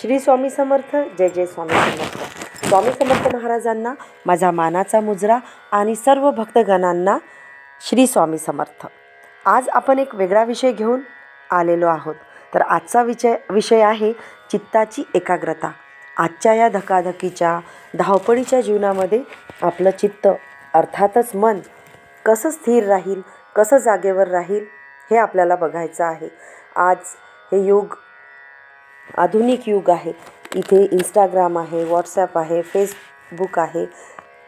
श्री स्वामी समर्थ जय जय स्वामी समर्थ. स्वामी समर्थ महाराजांना माझा मानाचा मुजरा आणि सर्व भक्तगणांना श्री स्वामी समर्थ. आज आपण एक वेगळा विषय घेऊन आलेलो आहोत. तर आजचा विषय विषय आहे चित्ताची एकाग्रता. आजच्या या धकाधकीच्या धावपळीच्या जीवनामध्ये आपलं चित्त अर्थातच मन कसं स्थिर राहील कसं जागेवर राहील हे आपल्याला बघायचं आहे. आज हे युग आधुनिक युग आहे. इथे इंस्टाग्राम आहे व्हॉट्सॲप आहे फेसबुक आहे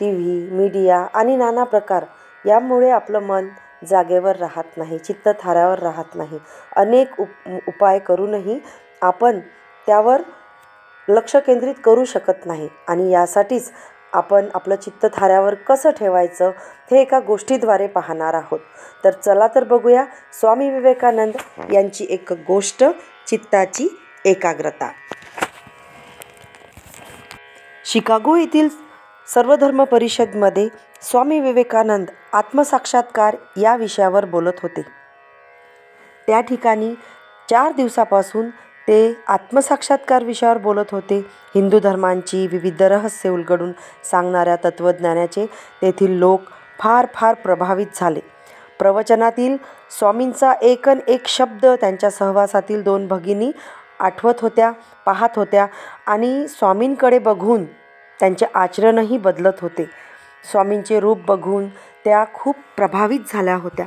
टी व्ही मीडिया आणि नाना प्रकार. यामुळे आपलं मन जागेवर राहत नाही चित्त थाऱ्यावर राहत नाही. अनेक उप उपाय करूनही आपण त्यावर लक्ष केंद्रित करू शकत नाही. आणि यासाठीच आपण आपलं चित्त थाऱ्यावर कसं ठेवायचं हे एका गोष्टीद्वारे पाहणार आहोत. तर चला तर बघूया स्वामी विवेकानंद यांची एक गोष्ट चित्ताची एकाग्रता. शिकागो येथील सर्वधर्म परिषदमध्ये स्वामी विवेकानंद आत्मसाक्षात्कार या विषयावर बोलत होते. त्या ठिकाणी चार दिवसापासून ते आत्मसाक्षात्कार विषयावर बोलत होते. हिंदू धर्मांची विविध रहस्य उलगडून सांगणाऱ्या तत्त्वज्ञानाचे तेथील लोक फार फार प्रभावित झाले. प्रवचनातील स्वामींचा एकन एक शब्द त्यांच्या सहवासातील दोन भगिनी आठवत होत्या पाहत होत्या आणि स्वामींकडे बघून त्यांचे आचरणही बदलत होते. स्वामींचे रूप बघून त्या खूप प्रभावित झाल्या होत्या.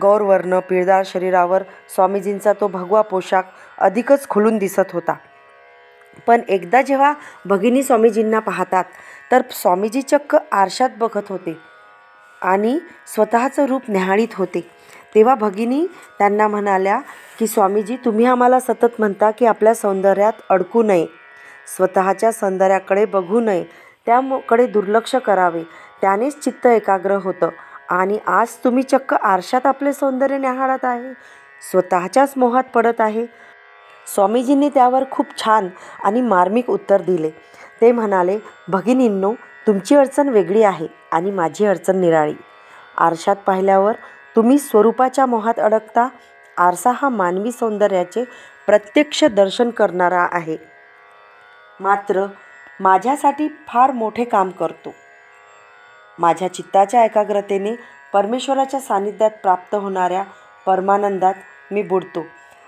गौरवर्ण पिळदार शरीरावर स्वामीजींचा तो भगवा पोशाख अधिकच खुलून दिसत होता. पण एकदा जेव्हा भगिनी स्वामीजींना पाहतात तर स्वामीजी चक्क आरशात बघत होते. आणि स्वतःचं रूप न्याहाळीत होते. तेव्हा भगिनी त्यांना म्हणाल्या की स्वामीजी तुम्ही आम्हाला सतत म्हणता की आपल्या सौंदर्यात अडकू नये. स्वतःच्या सौंदर्याकडे बघू नये. त्याकडे दुर्लक्ष करावे. त्यानेच चित्त एकाग्र होतं. आणि आज तुम्ही चक्क आरशात आपले सौंदर्य न्याहाळत आहे. स्वतःच्याच मोहात पडत आहे. स्वामीजींनी त्यावर खूप छान आणि मार्मिक उत्तर दिले. ते म्हणाले भगिनींनो तुमची अडचण वेगळी आहे आणि माझी अडचण निराळी. आरशात पाहिल्यावर तुम्ही स्वरूपाच्या मोहात अडकता आरसा हा मानवी सौंदर्याचे प्रत्यक्ष दर्शन करणारा आहे. मात्र माझ्यासाठी फार मोठे काम करतो. माझ्या चित्ताच्या एकाग्रतेने परमेश्वराच्या सान्निध्यात प्राप्त होणाऱ्या परमानंदात मी बुडतो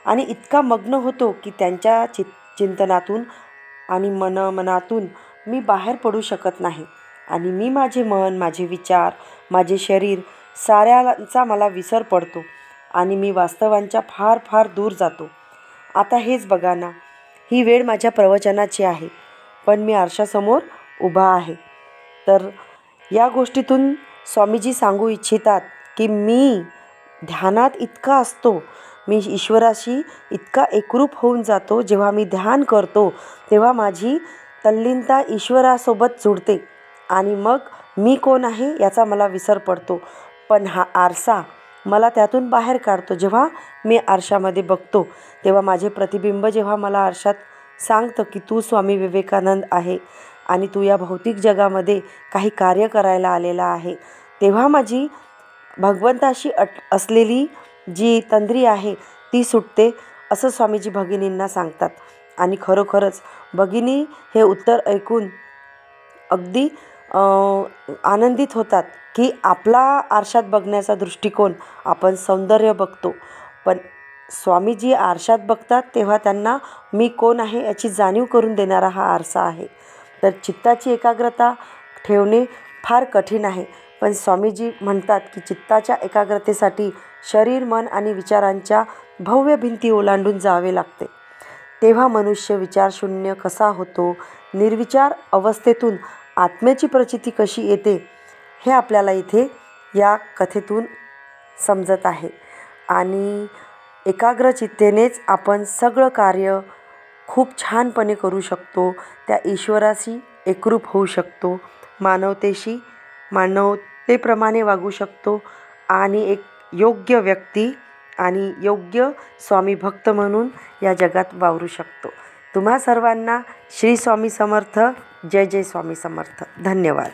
आणि इतका मग्न होतो की त्यांच्या चित चिंतनातून आणि मनमनातून मी बाहेर पडू शकत नाही. आणि मी माझे मन माझे विचार माझे शरीर साऱ्यांचा मला विसर पडतो आणि मी वास्तवांच्या फार फार दूर जातो. आता हेच बघा ना ही वेळ माझ्या प्रवचनाची आहे. पण मी आरशासमोर उभा आहे. तर या गोष्टीतून स्वामीजी सांगू इच्छितात की मी ध्यानात इतका असतो मी ईश्वराशी इतका एकरूप होऊन जातो जेव्हा मी ध्यान करतो तेव्हा माझी तल्लीनता ईश्वरासोबत जुडते. आणि मग मी कोण आहे याचा मला विसर पडतो. पण हा आरसा मला त्यातून बाहेर काढतो. जेव्हा मी आरशामध्ये बघतो तेव्हा माझे प्रतिबिंब जेव्हा मला आरशात सांगतं की तू स्वामी विवेकानंद आहे आणि तू या भौतिक जगामध्ये काही कार्य करायला आलेला आहे तेव्हा माझी भगवंताशी अट असलेली जी तंद्री आहे ती सुटते असं स्वामीजी भगिनींना सांगतात. आणि खरोखरच भगिनी हे उत्तर ऐकून अगदी आनंदित होतात की आपला आरशात बघण्याचा दृष्टिकोन आपण सौंदर्य बघतो. पण स्वामीजी आरशात बघतात तेव्हा त्यांना मी कोण आहे याची जाणीव करून देणारा हा आरसा आहे. तर चित्ताची एकाग्रता ठेवणे फार कठीण आहे. पण स्वामीजी म्हणतात की चित्ताच्या एकाग्रतेसाठी शरीर मन आणि विचारांच्या भव्य भिंती ओलांडून जावे लागते. तेव्हा मनुष्य विचारशून्य कसा होतो? निर्विचार अवस्थेतून आत्म्याची प्रचिती कशी येते? हे आपल्याला इथे या कथेतून समजत आहे. आणि एकाग्रचित्तेनेच आपण सगळं कार्य खूप छानपणे करू शकतो. त्या ईश्वराशी एकरूप होऊ शकतो. मानवतेशी मानवतेप्रमाणे वागू शकतो. आणि एक योग्य व्यक्ती आणि योग्य स्वामी भक्त म्हणून या जगात वावरू शकतो. तुम्हा सर्वांना श्री स्वामी समर्थ जय जय स्वामी समर्थ. धन्यवाद.